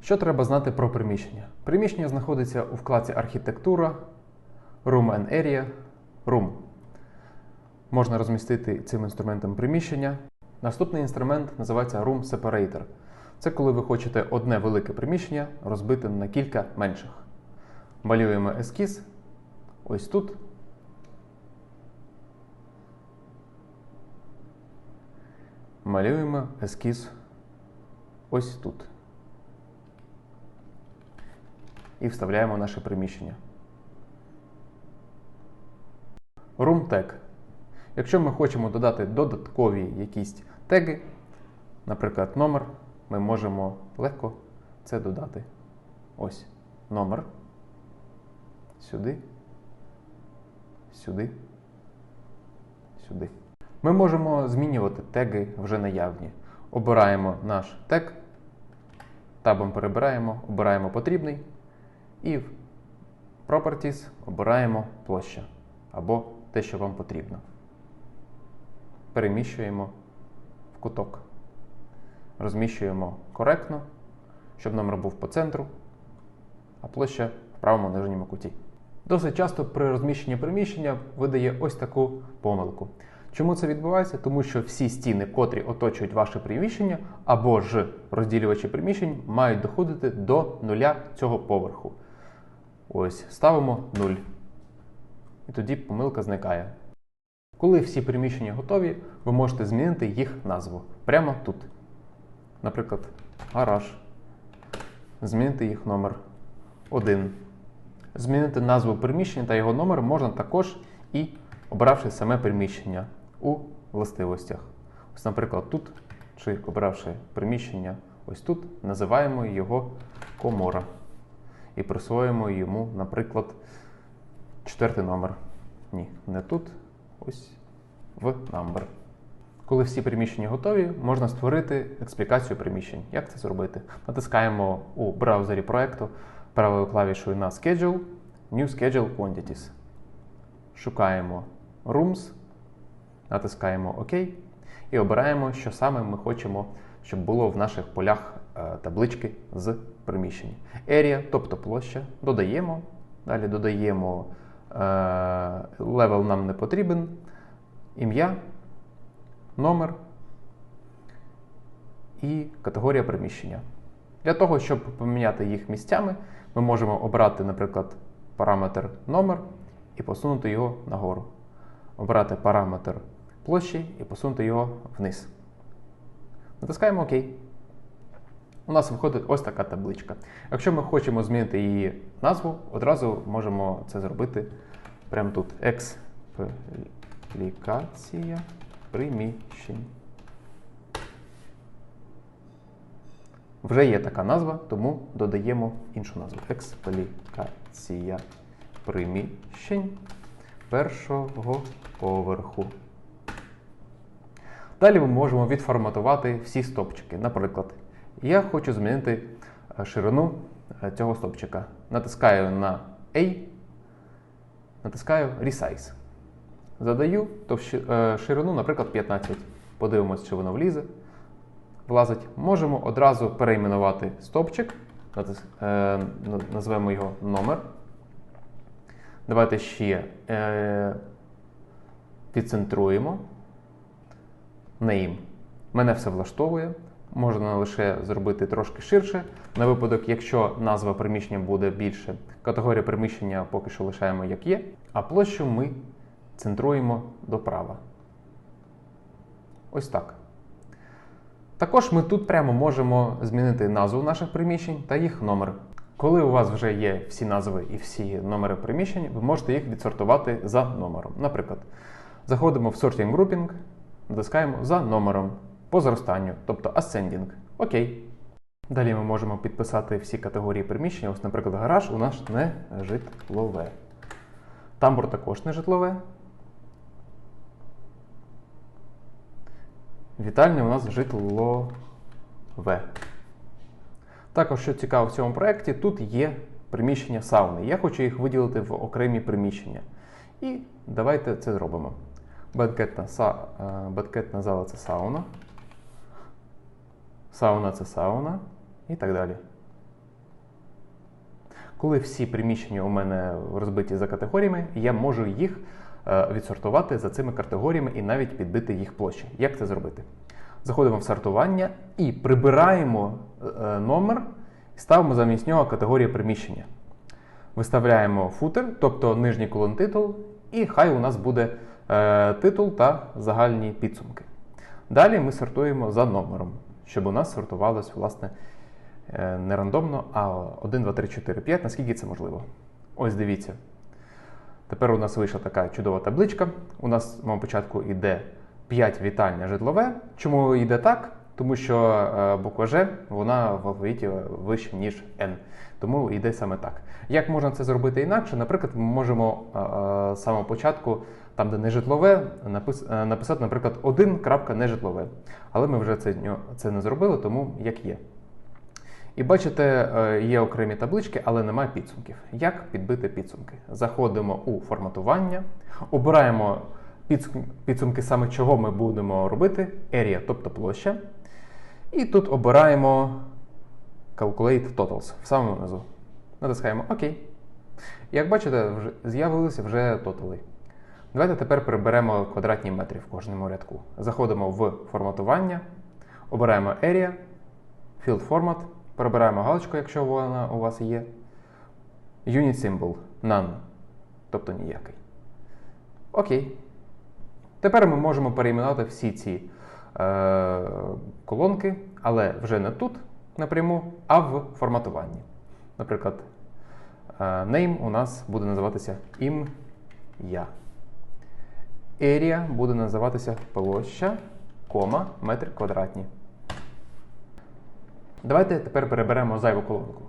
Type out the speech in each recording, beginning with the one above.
Що треба знати про приміщення? Приміщення знаходиться у вкладці Архітектура, Room and Area, Room. Можна розмістити цим інструментом приміщення. Наступний інструмент називається Room Separator. Це коли ви хочете одне велике приміщення розбити на кілька менших. Малюємо ескіз ось тут. Малюємо ескіз ось тут. І вставляємо наше приміщення. Room Tag. Якщо ми хочемо додати додаткові якісь теги, наприклад, номер, ми можемо легко це додати. Ось номер. Сюди. Сюди. Сюди. Ми можемо змінювати теги вже наявні. Обираємо наш тег, табом перебираємо, обираємо потрібний і в Properties обираємо площа або те, що вам потрібно. Переміщуємо в куток. Розміщуємо коректно, щоб номер був по центру, а площа в правому нижньому куті. Досить часто при розміщенні приміщення видає ось таку помилку. Чому це відбувається? Тому що всі стіни, котрі оточують ваше приміщення, або ж розділювачі приміщень, мають доходити до нуля цього поверху. Ось, ставимо 0. І тоді помилка зникає. Коли всі приміщення готові, ви можете змінити їх назву прямо тут. Наприклад, гараж. Змінити їх номер 1. Змінити назву приміщення та його номер можна також і обравши саме приміщення у властивостях. Ось, наприклад, тут, чи обравши приміщення ось тут, називаємо його комора. І присвоїмо йому, наприклад, четвертий номер. Ні, не тут, ось в number. Коли всі приміщення готові, можна створити експлікацію приміщень. Як це зробити? Натискаємо у браузері проекту правою клавішою на Schedule, New Schedule Quantities. Шукаємо Rooms, натискаємо ОК і обираємо, що саме ми хочемо, щоб було в наших полях таблички з приміщень. Area, тобто площа, додаємо. Далі додаємо левел нам не потрібен, ім'я, номер і категорія приміщення. Для того, щоб поміняти їх місцями, ми можемо обрати, наприклад, параметр номер і посунути його нагору. Обрати параметр площі і посунути його вниз. Натискаємо ОК. У нас виходить ось така табличка. Якщо ми хочемо змінити її назву, одразу можемо це зробити прямо тут. Експлікація приміщень. Вже є така назва, тому додаємо іншу назву. Експлікація приміщень першого поверху. Далі ми можемо відформатувати всі стопчики. Наприклад, я хочу змінити е, ширину е, цього стопчика. Натискаю на A, натискаю Resize. Задаю е, ширину, наприклад, 15. Подивимось, чи воно влізе. Влазить. Можемо одразу перейменувати стопчик, назвемо його номер. Давайте ще відцентруємо. Name. Мене все влаштовує. Можна лише зробити трошки ширше. На випадок, якщо назва приміщення буде більше, категорія приміщення поки що лишаємо як є, а площу ми центруємо доправа. Ось так. Також ми тут прямо можемо змінити назву наших приміщень та їх номер. Коли у вас вже є всі назви і всі номери приміщень, ви можете їх відсортувати за номером. Наприклад, заходимо в Sorting Grouping, натискаємо за номером по зростанню, тобто Ascending. Окей. Далі ми можемо підписати всі категорії приміщення. Ось, наприклад, гараж у нас не житлове. Тамбур також не житлове. Вітальня у нас житлове. Також, що цікаво в цьому проєкті, тут є приміщення сауни. Я хочу їх виділити в окремі приміщення. І давайте це зробимо. Бенкетна, са, е, зала це сауна. Сауна це сауна і так далі. Коли всі приміщення у мене розбиті за категоріями, я можу їх е, відсортувати за цими категоріями і навіть підбити їх площі. Як це зробити? Заходимо в сортування і прибираємо е, номер і ставимо замість нього категорію приміщення. Виставляємо футер, тобто нижній колон титул, і хай у нас буде е, титул та загальні підсумки. Далі ми сортуємо за номером, щоб у нас сортувалось власне е, не рандомно, а 1, 2, 3, 4, 5, наскільки це можливо. Ось дивіться. Тепер у нас вийшла така чудова табличка. У нас на початку йде 5 вітальне житлове. Чому йде так? Тому що е, буква Ж вона в алфавіті вища, ніж N. Тому йде саме так. Як можна це зробити інакше? Наприклад, ми можемо е, е, з самого початку, там, де не житлове, напис- е, написати, наприклад, 1 нежитлове. Але ми вже це, це не зробили, тому як є. І бачите, е, є окремі таблички, але немає підсумків. Як підбити підсумки? Заходимо у форматування, обираємо підсумки саме чого ми будемо робити, area, тобто площа. І тут обираємо Calculate Totals в самому низу. Натискаємо ОК. Як бачите, з'явилися вже тотали. Давайте тепер приберемо квадратні метри в кожному рядку. Заходимо в форматування, обираємо Area, Field Format, перебираємо галочку, якщо вона у вас є. Unit Symbol None, тобто ніякий. Окей. Тепер ми можемо перейменувати всі ці е, колонки, але вже не тут напряму, а в форматуванні. Наприклад, е, name у нас буде називатися ім'я. Area буде називатися площа, кома, метр квадратні. Давайте тепер переберемо зайву колонку.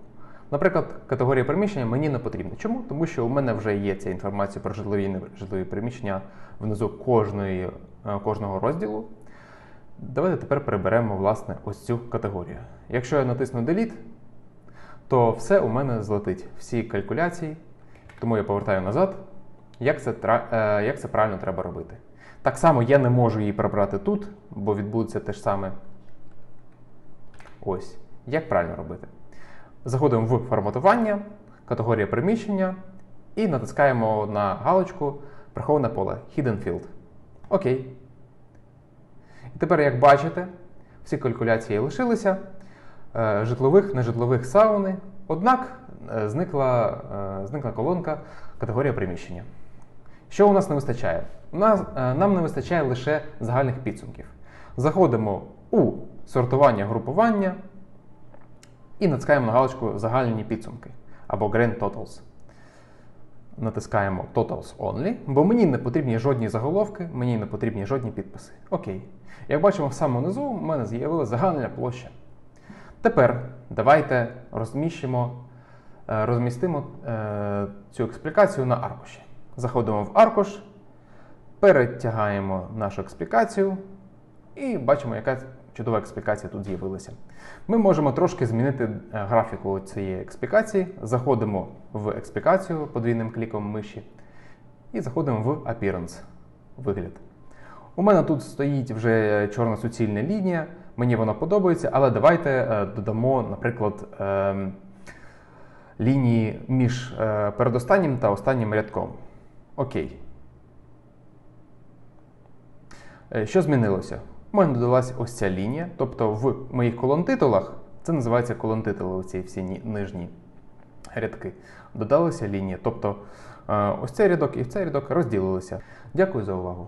Наприклад, категорія приміщення мені не потрібна. Чому? Тому що у мене вже є ця інформація про житлові і нежитлові приміщення внизу кожної, е, кожного розділу. Давайте тепер переберемо власне ось цю категорію. Якщо я натисну Delete, то все у мене злетить, всі калькуляції, тому я повертаю назад. Як це, е, як це правильно треба робити? Так само я не можу її прибрати тут, бо відбудеться те ж саме. Ось. Як правильно робити? Заходимо в форматування, категорія приміщення і натискаємо на галочку Приховане поле Hidden Field. Окей. І тепер, як бачите, всі калькуляції лишилися. Е, Житлових, нежитлових сауни. Однак е, зникла, зникла колонка категорія приміщення. Що у нас не вистачає? У нас, е, нам не вистачає лише загальних підсумків. Заходимо у сортування групування і натискаємо на галочку Загальні підсумки або Grand Totals. Натискаємо Totals Only, бо мені не потрібні жодні заголовки, мені не потрібні жодні підписи. Окей. Як бачимо, в самому низу у мене з'явилася загальна площа. Тепер давайте розміщимо, е, розмістимо е, цю експлікацію на аркуші. Заходимо в аркуш, перетягаємо нашу експлікацію і бачимо, яка чудова експлікація тут з'явилася. Ми можемо трошки змінити е, графіку цієї експлікації. Заходимо в експлікацію подвійним кліком миші і заходимо в Appearance вигляд. У мене тут стоїть вже чорна суцільна лінія, мені вона подобається, але давайте е, додамо, наприклад, ем, лінії між е, передостаннім та останнім рядком. Окей. Е, Що змінилося? У мене додалася ось ця лінія, тобто в моїх колон-титулах, це називається колон-титули, ці всі нижні рядки. Додалася лінія. Тобто е, ось цей рядок і цей рядок розділилися. Дякую за увагу.